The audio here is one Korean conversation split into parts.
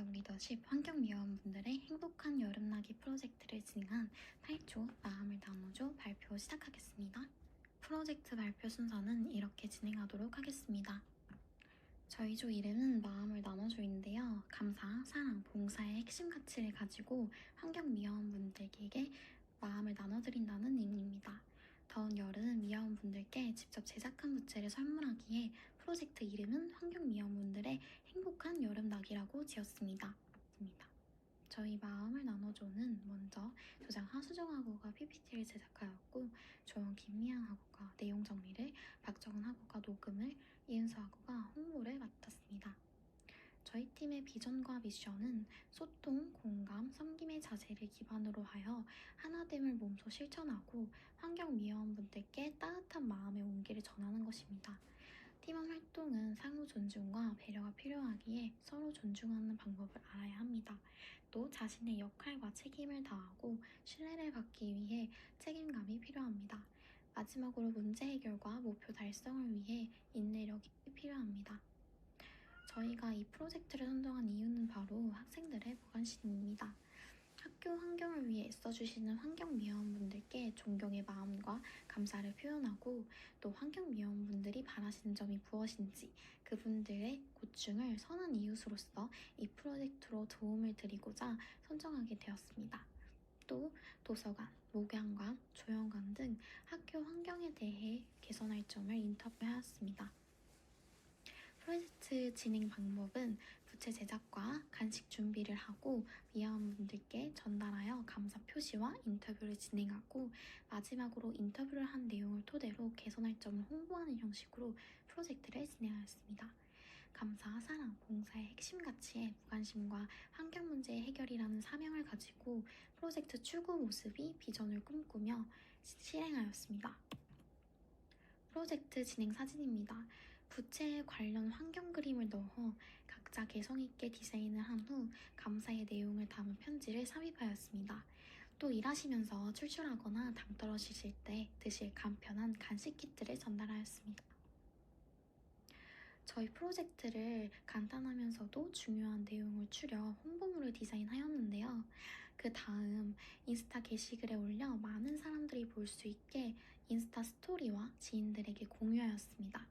감성 리더십 환경미화원분들의 행복한 여름나기 프로젝트를 진행한 8조 마음을 나눠줘 발표 시작하겠습니다. 프로젝트 발표 순서는 이렇게 진행하도록 하겠습니다. 저희 조 이름은 마음을 나눠줘인데요. 감사, 사랑, 봉사의 핵심 가치를 가지고 환경미화원분들에게 마음을 나눠드린다는 의미입니다. 더운 여름 미화원분들께 직접 제작한 부채를 선물하기에 프로젝트 이름은 환경미화원분들의 행복한 여름나기라고 지었습니다. 저희 마음을 나눠줘는 먼저 조장 하수정하고가 PPT를 제작하였고 조영 김미양하고가 내용 정리를 박정은하고가 녹음을 이은서하고가 홍보를 맡았습니다. 저희 팀의 비전과 미션은 소통, 공감, 섬김의 자세를 기반으로 하여 하나됨을 몸소 실천하고 환경 미화원분들께 따뜻한 마음의 온기를 전하는 것입니다. 팀원 활동은 상호 존중과 배려가 필요하기에 서로 존중하는 방법을 알아야 합니다. 또 자신의 역할과 책임을 다하고 신뢰를 받기 위해 책임감이 필요합니다. 마지막으로 문제 해결과 목표 달성을 위해 인내력이 필요합니다. 저희가 이 프로젝트를 선정한 이유는 바로 학생들의 무관심입니다. 애써주시는 환경미화원분들께 존경의 마음과 감사를 표현하고 또 환경미화원분들이 바라시는 점이 무엇인지 그분들의 고충을 선한 이웃으로서 이 프로젝트로 도움을 드리고자 선정하게 되었습니다. 또 도서관, 목양관, 조형관 등 학교 환경에 대해 개선할 점을 인터뷰하였습니다. 프로젝트 진행 방법은 부채 제작과 간식 준비를 하고 미화원분들께 전달하여 감사 표시와 인터뷰를 진행하고 마지막으로 인터뷰를 한 내용을 토대로 개선할 점을 홍보하는 형식으로 프로젝트를 진행하였습니다. 감사, 사랑, 봉사의 핵심 가치에 무관심과 환경 문제의 해결이라는 사명을 가지고 프로젝트 추구 모습이 비전을 꿈꾸며 실행하였습니다. 프로젝트 진행 사진입니다. 부채에 관련 환경 그림을 넣어 각자 개성있게 디자인을 한 후 감사의 내용을 담은 편지를 삽입하였습니다. 또 일하시면서 출출하거나 당 떨어지실 때 드실 간편한 간식 키트를 전달하였습니다. 저희 프로젝트를 간단하면서도 중요한 내용을 추려 홍보물을 디자인하였는데요. 그 다음 인스타 게시글에 올려 많은 사람들이 볼 수 있게 인스타 스토리와 지인들에게 공유하였습니다.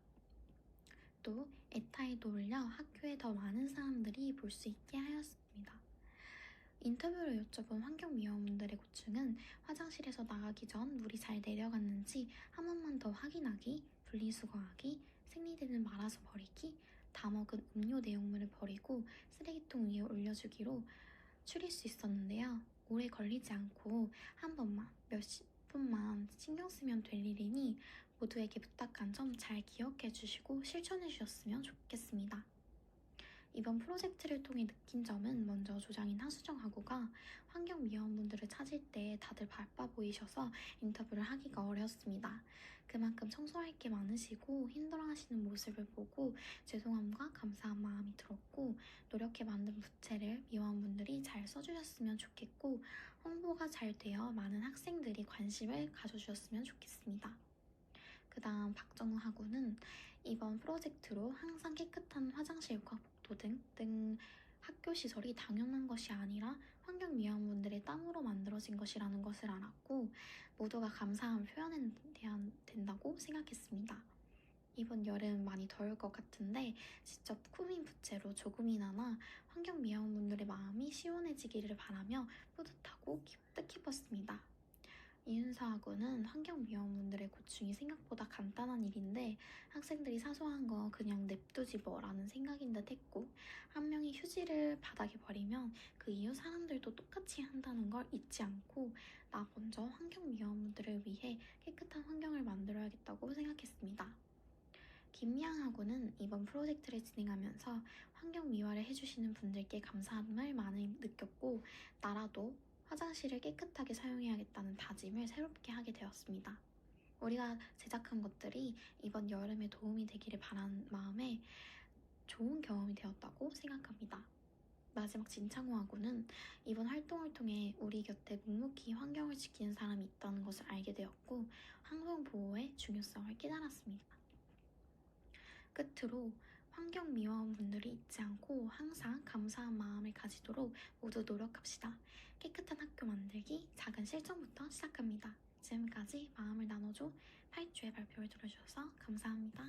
또 에타에도 올려 학교에 더 많은 사람들이 볼 수 있게 하였습니다. 인터뷰로 여쭤본 환경미화원분들의 고충은 화장실에서 나가기 전 물이 잘 내려갔는지 한 번만 더 확인하기, 분리수거하기, 생리대는 말아서 버리기, 다 먹은 음료 내용물을 버리고 쓰레기통 위에 올려주기로 추릴 수 있었는데요. 오래 걸리지 않고 한 번만 몇십 분만 신경 쓰면 될 일이니 모두에게 부탁한 점 잘 기억해 주시고 실천해 주셨으면 좋겠습니다. 이번 프로젝트를 통해 느낀 점은 먼저 조장인 하수정하고가 환경미화원분들을 찾을 때 다들 바빠 보이셔서 인터뷰를 하기가 어려웠습니다. 그만큼 청소할 게 많으시고 힘들어하시는 모습을 보고 죄송함과 감사한 마음이 들었고 노력해 만든 부채를 미화원분들이 잘 써주셨으면 좋겠고 홍보가 잘 되어 많은 학생들이 관심을 가져주셨으면 좋겠습니다. 그 다음 박정우하고는 이번 프로젝트로 항상 깨끗한 화장실과 복도 등, 등 학교 시설이 당연한 것이 아니라 환경미화원분들의 땀으로 만들어진 것이라는 것을 알았고 모두가 감사함을 표현해야 된다고 생각했습니다. 이번 여름 많이 더울 것 같은데 직접 꾸민 부채로 조금이나마 환경미화원분들의 마음이 시원해지기를 바라며 뿌듯하고 뜻깊었습니다. 이윤서하고는 환경미화원분들의 고충이 생각보다 간단한 일인데 학생들이 사소한 거 그냥 냅두지 뭐라는 생각인 듯 했고 한 명이 휴지를 바닥에 버리면 그 이후 사람들도 똑같이 한다는 걸 잊지 않고 나 먼저 환경미화원분들을 위해 깨끗한 환경을 만들어야겠다고 생각했습니다. 김미양하고는 이번 프로젝트를 진행하면서 환경 미화를 해주시는 분들께 감사함을 많이 느꼈고 나라도 화장실을 깨끗하게 사용해야겠다는 다짐을 새롭게 하게 되었습니다. 우리가 제작한 것들이 이번 여름에 도움이 되기를 바라는 마음에 좋은 경험이 되었다고 생각합니다. 마지막 진창호하고는 이번 활동을 통해 우리 곁에 묵묵히 환경을 지키는 사람이 있다는 것을 알게 되었고 환경 보호의 중요성을 깨달았습니다. 끝으로 환경 미화원 분들이 잊지 않고 항상 감사한 마음을 가지도록 모두 노력합시다. 깨끗한 학교 만들기 작은 실천부터 시작합니다. 지금까지 마음을 나눠줘 8주의 발표를 들어주셔서 감사합니다.